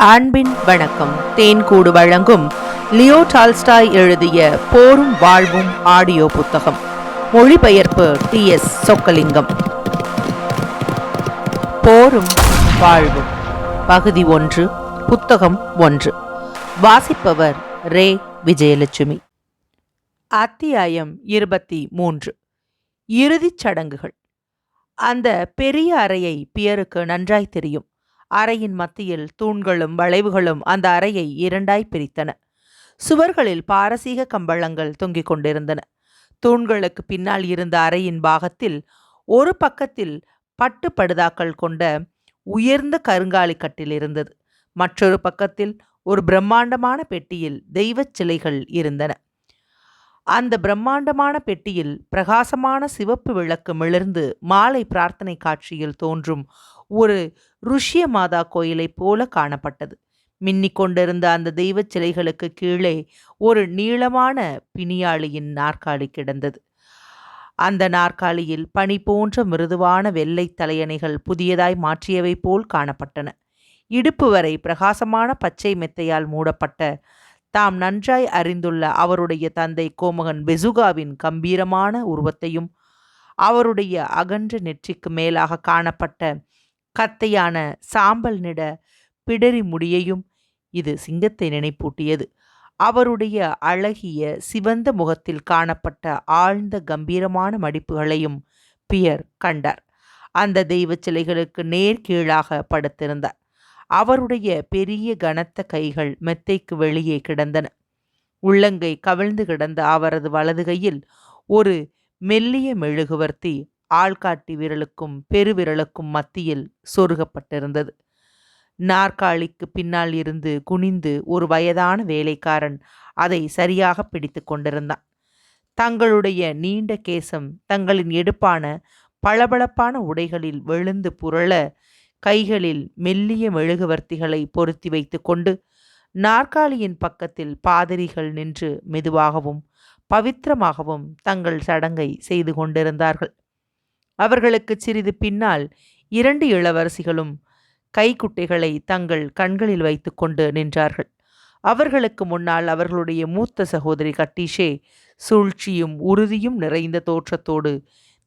அன்பின் வணக்கம். தேன்கூடு வழங்கும் லியோ டால்ஸ்டாய் எழுதிய போரும் வாழ்வும் ஆடியோ புத்தகம். மொழிபெயர்ப்பு டி. எஸ். சொக்கலிங்கம். போரும் வாழ்வும். பகுதி ஒன்று புத்தகம் ஒன்று. வாசிப்பவர் ரே. விஜயலட்சுமி. அத்தியாயம் இருபத்தி மூன்று. இறுதிச் சடங்குகள். அந்த பெரிய அறையை பியருக்கு நன்றாய் தெரியும். அறையின் மத்தியில் தூண்களும் வளைவுகளும் அந்த அறையை இரண்டாய் பிரித்தன. சுவர்களில் பாரசீக கம்பளங்கள் தொங்கிக் கொண்டிருந்தன. தூண்களுக்கு பின்னால் இருந்த அறையின் பாகத்தில் ஒரு பக்கத்தில் பட்டு படுதாக்கள் கொண்ட உயர்ந்த கருங்காலி கட்டில் இருந்தது. மற்றொரு பக்கத்தில் ஒரு பிரம்மாண்டமான பெட்டியில் தெய்வச் சிலைகள் இருந்தன. அந்த பிரம்மாண்டமான பெட்டியில் பிரகாசமான சிவப்பு விளக்கு மிளர்ந்து மாலை பிரார்த்தனை காட்சியில் தோன்றும் ஒரு ருஷ்ய மாதா கோயிலைப் போல காணப்பட்டது. மின்னிக் கொண்டிருந்த அந்த தெய்வச் சிலைகளுக்கு கீழே ஒரு நீளமான பிணியாளியின் நாற்காலி கிடந்தது. அந்த நாற்காலியில் பனி போன்ற மிருதுவான வெள்ளை தலையணைகள் புதியதாய் மாற்றியவை போல் காணப்பட்டன. இடுப்பு வரை பிரகாசமான பச்சை மெத்தையால் மூடப்பட்ட தாம் நன்றாய் அறிந்துள்ள அவருடைய தந்தை கோமகன் பெசுகாவின் கம்பீரமான உருவத்தையும் அவருடைய அகன்ற நெற்றிக்கு மேலாக காணப்பட்ட கத்தையான சாம்பல் நிட பிடரி முடியையும் இது சிங்கத்தை நினைப்பூட்டியது. அவருடைய அழகிய சிவந்த முகத்தில் காணப்பட்ட ஆழ்ந்த கம்பீரமான மடிப்புகளையும் பியர் கண்டார். அந்த தெய்வச் சிலைகளுக்கு நேர்கீழாக படுத்திருந்தார். அவருடைய பெரிய கனத்த கைகள் மெத்தைக்கு வெளியே கிடந்தன. உள்ளங்கை கவிழ்ந்து கிடந்த அவரது வலது கையில் ஒரு மெல்லிய மெழுகுவர்த்தி ஆள்காட்டி விரலுக்கும் பெருவிரலுக்கும் மத்தியில் சொருகப்பட்டிருந்தது. நாற்காலிக்கு பின்னால் இருந்து குனிந்து ஒரு வயதான வேலைக்காரன் அதை சரியாக பிடித்து கொண்டிருந்தான். தங்களுடைய நீண்ட கேசம் தங்களின் எடுப்பான பளபளப்பான உடைகளில் விழுந்து புரள கைகளில் மெல்லிய மெழுகுவர்த்திகளை பொருத்தி வைத்துக்கொண்டு நாற்காலியின் பக்கத்தில் பாதிரிகள் நின்று மெதுவாகவும் பவித்திரமாகவும் தங்கள் சடங்கை செய்து கொண்டிருந்தார்கள். அவர்களுக்கு சிறிது பின்னால் இரண்டு இளவரசிகளும் கைக்குட்டைகளை தங்கள் கண்களில் வைத்துக்கொண்டு நின்றார்கள். அவர்களுக்கு முன்னால் அவர்களுடைய மூத்த சகோதரி கட்டீஷே சூழ்ச்சியும் உறுதியும் நிறைந்த தோற்றத்தோடு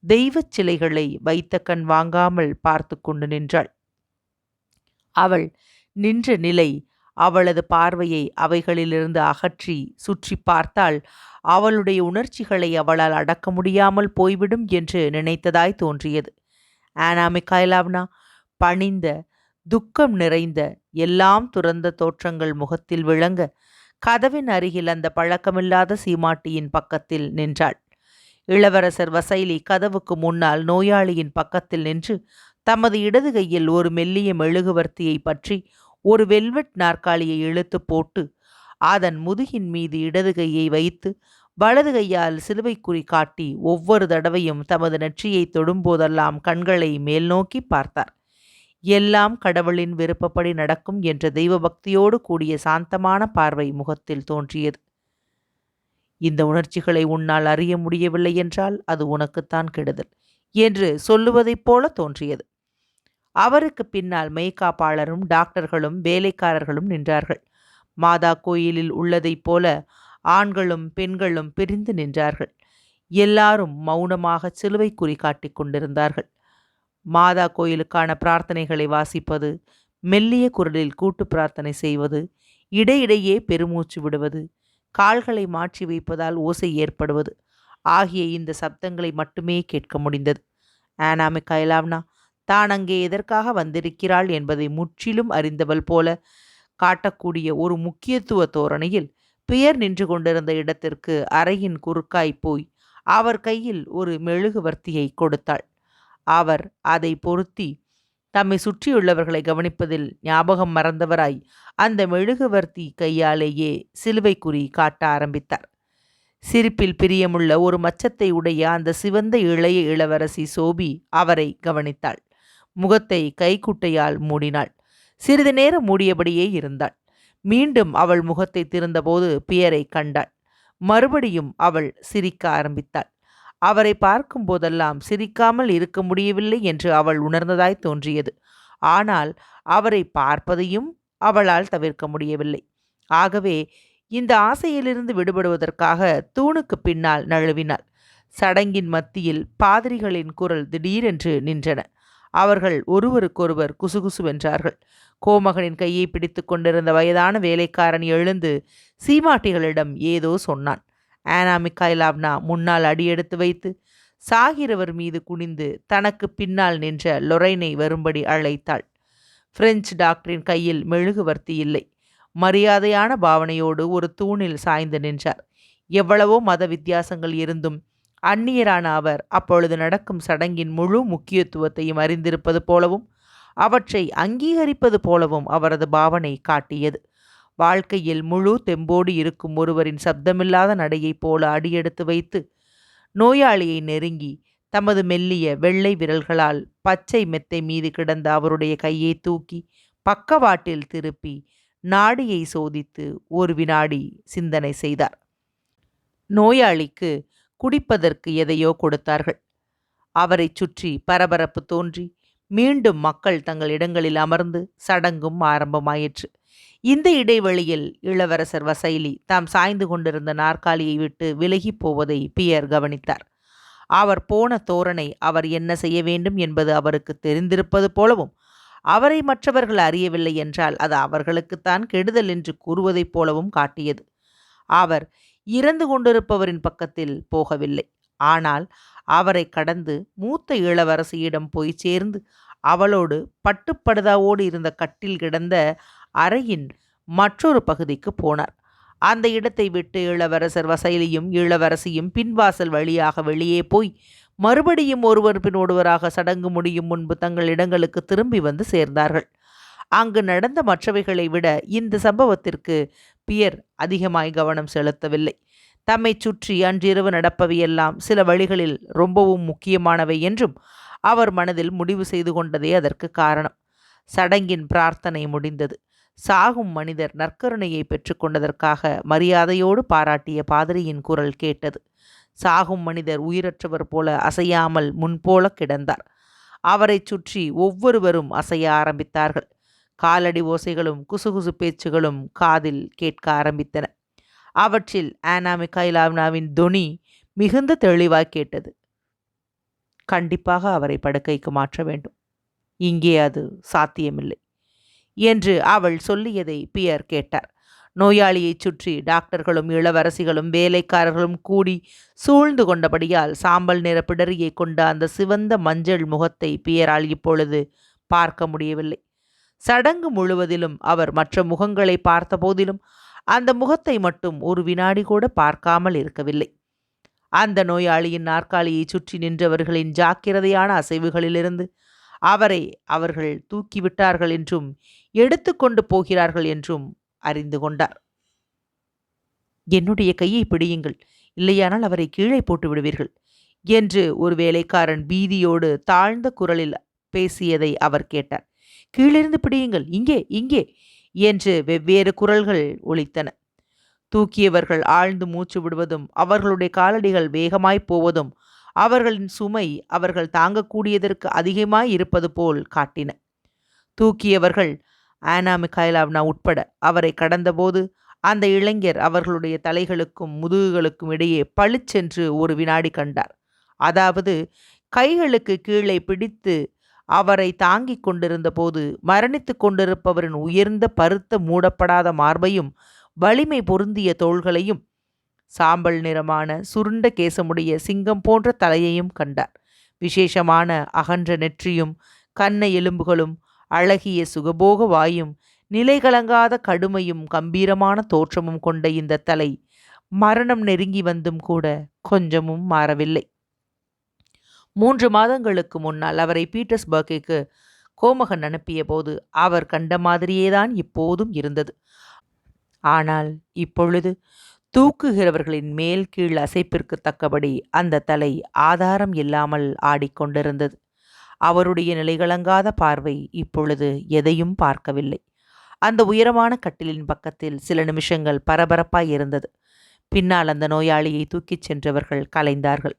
தெய்வச் சிலைகளை வைத்த கண் வாங்காமல் பார்த்து கொண்டு நின்றாள். அவள் நின்ற நிலை அவளது பார்வையை அவைகளிலிருந்து அகற்றி சுற்றி பார்த்தால் அவளுடைய உணர்ச்சிகளை அவளால் அடக்க முடியாமல் போய்விடும் என்று நினைத்ததாய் தோன்றியது. ஆனா மிகாயிலாவ்னா பணிந்த துக்கம் நிறைந்த எல்லாம் துறந்த தோற்றங்கள் முகத்தில் விளங்க கதவின் அருகில் அந்த பழக்கமில்லாத சீமாட்டியின் பக்கத்தில் நின்றாள். இளவரசர் வசைலி கதவுக்கு முன்னால் நோயாளியின் பக்கத்தில் நின்று தமது இடது கையில் ஒரு மெல்லிய மெழுகுவர்த்தியை பற்றி ஒரு வெல்வெட் நாற்காலியை இழுத்து போட்டு அதன் முதுகின் மீது இடது கையை வைத்து வலது கையால் சிலுவை குறி காட்டி ஒவ்வொரு தடவையும் தமது நெற்றியை தொடும்போதெல்லாம் கண்களை மேல் நோக்கி பார்த்தார். எல்லாம் கடவுளின் விருப்பப்படி நடக்கும் என்ற தெய்வ பக்தியோடு கூடிய சாந்தமான பார்வை முகத்தில் தோன்றியது. இந்த உணர்ச்சிகளை உன்னால் அறிய முடியவில்லை என்றால் அது உனக்குத்தான் கெடுதல் என்று சொல்லுவதைப் போல தோன்றியது. அவருக்கு பின்னால் மெய்காப்பாளரும் டாக்டர்களும் வேலைக்காரர்களும் நின்றார்கள். மாதா கோயிலில் உள்ளதைப் போல ஆண்களும் பெண்களும் பிரிந்து நின்றார்கள். எல்லாரும் மௌனமாக சிலுவை குறி காட்டிக் கொண்டிருந்தார்கள். மாதா கோயிலுக்கான பிரார்த்தனைகளை வாசிப்பது மெல்லிய குரலில் கூட்டு பிரார்த்தனை செய்வது இடையிடையே பெருமூச்சு விடுவது கால்களை மாற்றி வைப்பதால் ஓசை ஏற்படுவது ஆகிய இந்த சப்தங்களை மட்டுமே கேட்க முடிந்தது. ஆனா மிக்காயலாவ்னா தான் அங்கே எதற்காக வந்திருக்கிறாள் என்பதை முற்றிலும் அறிந்தவள் போல காட்டக்கூடிய ஒரு முக்கியத்துவ தோரணையில் பியர் நின்று கொண்டிருந்த இடத்திற்கு அறையின் குறுக்காய் போய் அவர் கையில் ஒரு மெழுகுவர்த்தியை கொடுத்தாள். அவர் அதை பொருத்தி தம்மை சுற்றியுள்ளவர்களை கவனிப்பதில் ஞாபகம் மறந்தவராய் அந்த மெழுகுவர்த்தி கையாலேயே சிலுவை குறி காட்ட ஆரம்பித்தார். சிரிப்பில் பிரியமுள்ள ஒரு மச்சத்தை உடைய அந்த சிவந்த இளைய இளவரசி சோபி அவரை கவனித்தாள். முகத்தை கைக்குட்டையால் மூடினாள். சிறிது நேரம் மூடியபடியே இருந்தாள். மீண்டும் அவள் முகத்தை திறந்தபோது பியரை கண்டாள். மறுபடியும் அவள் சிரிக்க ஆரம்பித்தாள். அவரை பார்க்கும் போதெல்லாம் சிரிக்காமல் இருக்க முடியவில்லை என்று அவள் உணர்ந்ததாய் தோன்றியது. ஆனால் அவரை பார்ப்பதையும் அவளால் தவிர்க்க முடியவில்லை. ஆகவே இந்த ஆசையிலிருந்து விடுபடுவதற்காக தூணுக்கு பின்னால் நழுவினாள். சடங்கின் மத்தியில் பாதிரிகளின் குரல் திடீரென்று நின்றன. அவர்கள் ஒருவருக்கொருவர் குசுகுசுவென்றார்கள். கோமகனின் கையை பிடித்து கொண்டிருந்த வயதான வேலைக்காரன் எழுந்து சீமாட்டிகளிடம் ஏதோ சொன்னான். ஆனா மிக்காயிலாவ்னா முன்னால் அடியெடுத்து வைத்து சாகிறவர் மீது குனிந்து தனக்கு பின்னால் நின்ற லொரைனை வரும்படி அழைத்தாள். பிரெஞ்சு டாக்டரின் கையில் மெழுகுவர்த்தி இல்லை. மரியாதையான பாவனையோடு ஒரு தூணில் சாய்ந்து நின்றார். எவ்வளவோ மத வித்தியாசங்கள் இருந்தும் அந்நியரான அவர் அப்பொழுது நடக்கும் சடங்கின் முழு முக்கியத்துவத்தையும் அறிந்திருப்பது போலவும் அவற்றை அங்கீகரிப்பது போலவும் அவரது பாவனை காட்டியது. வாழ்க்கையில் முழு தெம்போடு இருக்கும் ஒருவரின் சப்தமில்லாத நடையைப் போல அடியெடுத்து வைத்து நோயாளியை நெருங்கி தமது மெல்லிய வெள்ளை விரல்களால் பச்சை மெத்தை மீது கிடந்த அவருடைய கையை தூக்கி பக்கவாட்டில் திருப்பி நாடியை சோதித்து ஒரு வினாடி சிந்தனை செய்தார். நோயாளிக்கு குடிப்பதற்கு எதையோ கொடுத்தார்கள். அவரை சுற்றி பரபரப்பு தோன்றி மீண்டும் மக்கள் தங்கள் இடங்களில் அமர்ந்து சடங்கும் ஆரம்பமாயிற்று. இந்த இடைவெளியில் இளவரசர் வசைலி தாம் சாய்ந்து கொண்டிருந்த நாற்காலியை விட்டு விலகிப் போவதை பியர் கவனித்தார். அவர் போன தோரணை அவர் என்ன செய்ய வேண்டும் என்பது அவருக்கு தெரிந்திருப்பது போலவும் அவரை மற்றவர்கள் அறியவில்லை என்றால் அது அவர்களுக்குத்தான் கெடுதல் என்று கூறுவதைப் போலவும் காட்டியது. அவர் இறந்து கொண்டிருப்பவரின் பக்கத்தில் போகவில்லை. ஆனால் அவரை கடந்து மூத்த இளவரசியிடம் போய் சேர்ந்து அவளோடு பட்டுப்படுதாவோடு இருந்த கட்டில் கிடந்த அறையின் மற்றொரு பகுதிக்கு போனார். அந்த இடத்தை விட்டு இளவரசர் வசைலியும் இளவரசியும் பின்வாசல் வழியாக வெளியே போய் மறுபடியும் ஒருவர் பின் ஒருவராக சடங்கு முடியும் முன்பு தங்கள் இடங்களுக்கு திரும்பி வந்து சேர்ந்தார்கள். அங்கு நடந்த மற்றவைகளை விட இந்த சம்பவத்திற்கு பியர் அதிகமாய் கவனம் செலுத்தவில்லை. தம்மை சுற்றி அன்றிரவு நடப்பவையெல்லாம் சில வழிகளில் ரொம்பவும் முக்கியமானவை என்றும் அவர் மனதில் முடிவு செய்து கொண்டதே அதற்கு காரணம். சடங்கின் பிரார்த்தனை முடிந்தது. சாகும் மனிதர் நற்கருணையை பெற்றுக்கொண்டதற்காக மரியாதையோடு பாராட்டிய பாதிரியின் குரல் கேட்டது. சாகும் மனிதர் உயிரற்றவர் போல அசையாமல் முன்போல கிடந்தார். அவரை சுற்றி ஒவ்வொருவரும் அசைய ஆரம்பித்தார்கள். காலடி ஓசைகளும் குசுகுசு பேச்சுகளும் காதில் கேட்க ஆரம்பித்தன. அவற்றில் ஆனா மிகாயிலாவ்னாவின் தொனி மிகுந்த தெளிவாய் கேட்டது. கண்டிப்பாக அவரை படுக்கைக்கு மாற்ற வேண்டும். இங்கே அது சாத்தியமில்லை என்று அவள் சொல்லியதை பியர் கேட்டார். நோயாளியைச் சுற்றி டாக்டர்களும் இளவரசிகளும் வேலைக்காரர்களும் கூடி சூழ்ந்து கொண்டபடியால் சாம்பல் நிற பிடரியை கொண்ட அந்த சிவந்த மஞ்சள் முகத்தை பியரால் இப்பொழுது பார்க்க முடியவில்லை. சடங்கு முழுவதிலும் அவர் மற்ற முகங்களை பார்த்தபோதிலும் அந்த முகத்தை மட்டும் ஒரு வினாடி கூட பார்க்காமல் இருக்கவில்லை. அந்த நோயாளியின் நாற்காலியை சுற்றி நின்றவர்களின் ஜாக்கிரதையான அசைவுகளிலிருந்து அவரை அவர்கள் தூக்கிவிட்டார்கள் என்றும் எடுத்துக்கொண்டு போகிறார்கள் என்றும் அறிந்து கொண்டார். என்னுடைய கையை பிடியுங்கள் இல்லையானால் அவரை கீழே போட்டு விடுவீர்கள் என்று ஒரு வேலைக்காரன் பீதியோடு தாழ்ந்த குரலில் பேசியதை அவர் கேட்டார். கீழிருந்து பிடியுங்கள். இங்கே இங்கே என்று வெவ்வேறு குரல்கள் ஒலித்தன. தூக்கியவர்கள் ஆழ்ந்து மூச்சு விடுவதும் அவர்களுடைய காலடிகள் வேகமாய் போவதும் அவர்களின் சுமை அவர்கள் தாங்கக்கூடியதற்கு அதிகமாய் இருப்பது போல் காட்டின. தூக்கியவர்கள் ஆனா மிகாயிலாவ்னா உட்பட அவரை கடந்தபோது அந்த இளைஞர் அவர்களுடைய தலைகளுக்கும் முதுகுகளுக்கும் இடையே பளிச்சென்று ஒரு வினாடி கண்டார். அதாவது கைகளுக்கு கீழே பிடித்து அவரை தாங்கிக் கொண்டிருந்த போது மரணித்து கொண்டிருப்பவரின் உயர்ந்த பருத்த மூடப்படாத மார்பையும் வலிமை பொருந்திய தோள்களையும் சாம்பல் நிறமான சுருண்ட கேசமுடைய சிங்கம் போன்ற தலையையும் கண்டார். விசேஷமான அகன்ற நெற்றியும் கண்ண எலும்புகளும் அழகிய சுகபோக வாயும் நிலைகலங்காத கடுமையும் கம்பீரமான தோற்றமும் கொண்ட இந்த தலை மரணம் நெருங்கி வந்தும் கூட கொஞ்சமும் மாறவில்லை. மூன்று மாதங்களுக்கு முன்னால் அவரை பீட்டர்ஸ்பர்க்கிற்கு கோமகன் அனுப்பிய போது அவர் கண்ட மாதிரியேதான் இப்போதும் இருந்தது. ஆனால் இப்பொழுது தூக்குகிறவர்களின் மேல் கீழ் அசைப்பிற்கு தக்கபடி அந்த தலை ஆதாரம் இல்லாமல் ஆடிக்கொண்டிருந்தது. அவருடைய நிலைகளங்காத பார்வை இப்பொழுது எதையும் பார்க்கவில்லை. அந்த உயரமான கட்டிலின் பக்கத்தில் சில நிமிஷங்கள் பரபரப்பாய் இருந்தது. பின்னால் அந்த நோயாளியை தூக்கிச் சென்றவர்கள் கலைந்தார்கள்.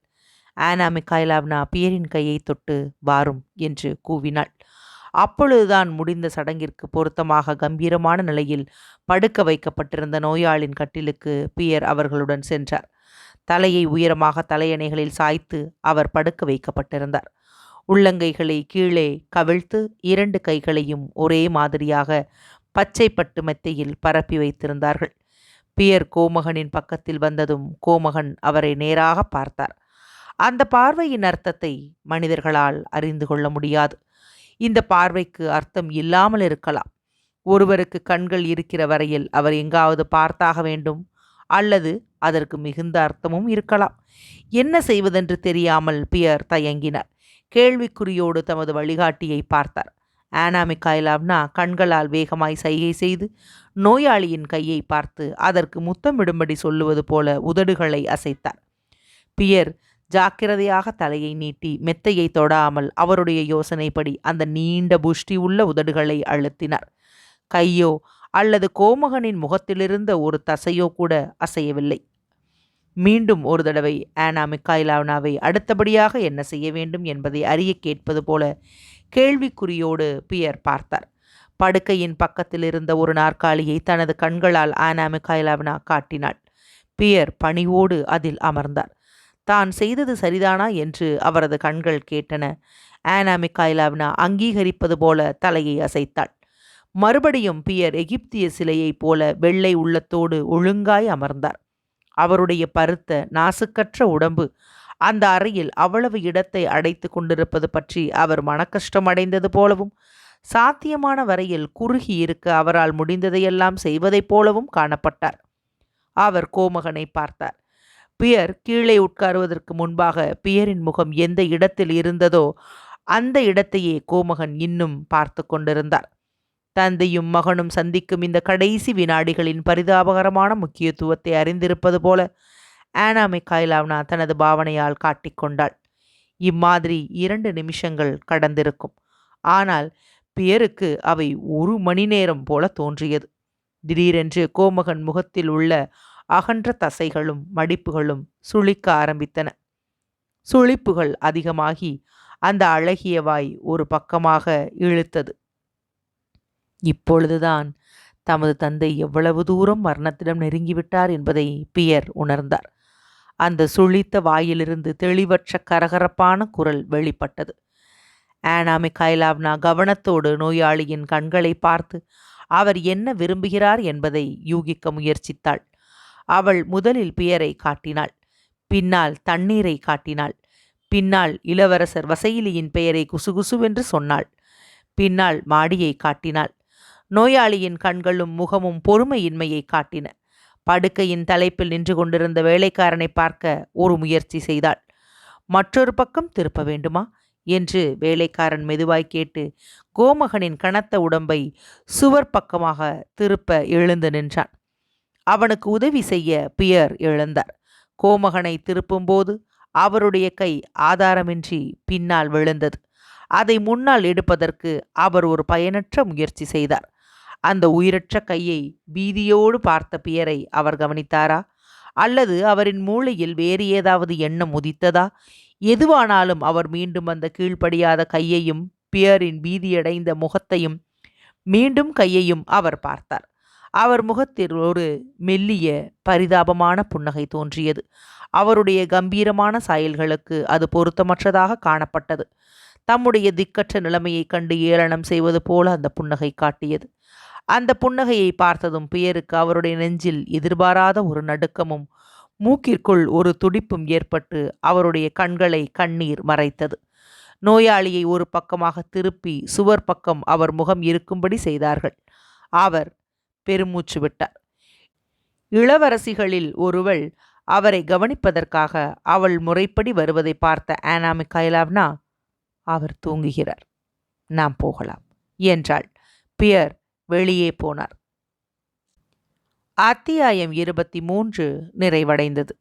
ஆனா மிக்காயிலாவ்னா பியரின் கையை தொட்டு வாரும் என்று கூவினாள். அப்பொழுதுதான் முடிந்த சடங்கிற்கு பொருத்தமாக கம்பீரமான நிலையில் படுக்க வைக்கப்பட்டிருந்த நோயாளின் கட்டிலுக்கு பியர் அவர்களுடன் சென்றார். தலையை உயரமாக தலையணைகளில் சாய்த்து அவர் படுக்க வைக்கப்பட்டிருந்தார். உள்ளங்கைகளை கீழே கவிழ்த்து இரண்டு கைகளையும் ஒரே மாதிரியாக பச்சை பட்டு மெத்தையில் பரப்பி வைத்திருந்தார்கள். பியர் கோமகனின் பக்கத்தில் வந்ததும் கோமகன் அவரை நேராக பார்த்தார். அந்த பார்வையின் அர்த்தத்தை மனிதர்களால் அறிந்து கொள்ள முடியாது. இந்த பார்வைக்கு அர்த்தம் இல்லாமல் இருக்கலாம். ஒருவருக்கு கண்கள் இருக்கிற வரையில் அவர் எங்காவது பார்த்தாக வேண்டும் அல்லது அதற்கு மிகுந்த அர்த்தமும் இருக்கலாம். என்ன செய்வதென்று தெரியாமல் பியர் தயங்கினார். கேள்விக்குறியோடு தமது வழிகாட்டியை பார்த்தார். ஆனா மிக்காயிலாவ்னா கண்களால் வேகமாய் சைகை செய்து நோயாளியின் கையை பார்த்து அதற்கு முத்தமிடும்படி சொல்லுவது போல உதடுகளை அசைத்தார். பியர் ஜாக்கிரதையாக தலையை நீட்டி மெத்தையை தொடாமல் அவருடைய யோசனைப்படி அந்த நீண்ட புஷ்டி உள்ள உதடுகளை அழுத்தினார். கையோ அல்லது கோமகனின் முகத்திலிருந்த ஒரு தசையோ கூட அசையவில்லை. மீண்டும் ஒரு தடவை ஆனா மிக்காயிலாவ்னாவை அடுத்தபடியாக என்ன செய்ய வேண்டும் என்பதை அறிய கேட்பது போல கேள்விக்குறியோடு பியர் பார்த்தார். படுக்கையின் பக்கத்தில் இருந்த ஒரு நாற்காலியை தனது கண்களால் ஆனா மிக்காயிலாவனா காட்டினாள். பியர் பணிவோடு அதில் அமர்ந்தார். தான் செய்தது சரிதானா என்று அவரது கண்கள் கேட்டன. ஆனா மிக்காயிலாவினா அங்கீகரிப்பது போல தலையை அசைத்தாள். மறுபடியும் பியர் எகிப்திய சிலையைப் போல வெள்ளை உள்ளத்தோடு ஒழுங்காய் அமர்ந்தார். அவருடைய பருத்த நாசுக்கற்ற உடம்பு அந்த அறையில் அவ்வளவு இடத்தை அடைத்து கொண்டிருப்பது பற்றி அவர் மனக்கஷ்டம் அடைந்தது போலவும் சாத்தியமான வரையில் குறுகி இருக்க அவரால் முடிந்ததையெல்லாம் செய்வதைப் போலவும் காணப்பட்டார். அவர் கோமகனை பார்த்தார். பியர் கீழே உட்காருவதற்கு முன்பாக பியரின் முகம் எந்த இடத்தில் இருந்ததோ அந்த இடத்தையே கோமகன் இன்னும் பார்த்து கொண்டிருந்தார். தந்தையும் மகனும் சந்திக்கும் இந்த கடைசி வினாடிகளின் பரிதாபகரமான முக்கியத்துவத்தை அறிந்திருப்பது போல ஆனா மிகாயிலாவ்னா தனது பாவனையால் காட்டிக்கொண்டாள் இம்மாதிரி இரண்டு நிமிஷங்கள் கடந்திருக்கும். ஆனால் பியருக்கு அவை ஒரு மணி நேரம் போல தோன்றியது. திடீரென்று கோமகன் முகத்தில் உள்ள அகன்ற தசைகளும் மடிப்புகளும் சுழிக்க ஆரம்பித்தன. சுளிப்புகள் அதிகமாகி அந்த அழகிய வாய் ஒரு பக்கமாக இழுத்தது. இப்பொழுதுதான் தமது தந்தை எவ்வளவு தூரம் மரணத்திடம் நெருங்கிவிட்டார் என்பதை பியர் உணர்ந்தார். அந்த சுழித்த வாயிலிருந்து தெளிவற்ற கரகரப்பான குரல் வெளிப்பட்டது. ஆனா மிக்காயிலாவ்னா கவனத்தோடு நோயாளியின் கண்களை பார்த்து அவர் என்ன விரும்புகிறார் என்பதை யூகிக்க முயற்சித்தாள். அவள் முதலில் பியரை காட்டினாள். பின்னால் தண்ணீரை காட்டினாள். பின்னால் இளவரசர் வசையிலியின் பெயரை குசுகுசுவென்று சொன்னாள். பின்னால் மாடியை காட்டினாள். நோயாளியின் கண்களும் முகமும் பொறுமையின்மையை காட்டின. படுக்கையின் தலைப்பில் நின்று கொண்டிருந்த வேலைக்காரனை பார்க்க ஒரு முயற்சி செய்தாள். மற்றொரு பக்கம் திருப்ப வேண்டுமா? என்று வேலைக்காரன் மெதுவாய் கேட்டு கோமகனின் கனத்த உடம்பை சுவர் பக்கமாக திருப்ப எழுந்து நின்றான். அவனுக்கு உதவி செய்ய பியர் எழுந்தார். கோமகனை திருப்பும்போது அவருடைய கை ஆதாரமின்றி பின்னால் விழுந்தது. அதை முன்னால் எடுப்பதற்கு அவர் ஒரு பயனற்ற முயற்சி செய்தார். அந்த உயிரற்ற கையை பீதியோடு பார்த்த பியரை அவர் கவனித்தாரா? அல்லது அவரின் மூளையில் வேறு ஏதாவது எண்ணம் உதித்ததா? எதுவானாலும் அவர் மீண்டும் அந்த கீழ்ப்படியாத கையையும் பியரின் பீதியடைந்த முகத்தையும் மீண்டும் கையையும் அவர் பார்த்தார். அவர் முகத்தில் ஒரு மெல்லிய பரிதாபமான புன்னகை தோன்றியது. அவருடைய கம்பீரமான சாயல்களுக்கு அது பொருத்தமற்றதாக காணப்பட்டது. தம்முடைய திக்கற்ற நிலைமையைக் கண்டு ஏளனம் செய்வது போல அந்த புன்னகை காட்டியது. அந்த புன்னகையை பார்த்ததும் பியருக்கு அவருடைய நெஞ்சில் எதிர்பாராத ஒரு நடுக்கமும் மூக்கிற்குள் ஒரு துடிப்பும் ஏற்பட்டு அவருடைய கண்களை கண்ணீர் மறைத்தது. நோயாளியை ஒரு பக்கமாக திருப்பி சுவர் பக்கம் அவர் முகம் இருக்கும்படி செய்தார்கள். அவர் பெருமூச்சு விட்டார். இளவரசிகளில் ஒருவள் அவரை கவனிப்பதற்காக அவள் முறைப்படி வருவதை பார்த்த ஆனா மிகாயிலாவ்னா அவர் தூங்குகிறார். நாம் போகலாம் என்றாள். பியர் வெளியே போனார். அத்தியாயம் இருபத்தி மூன்று நிறைவடைந்தது.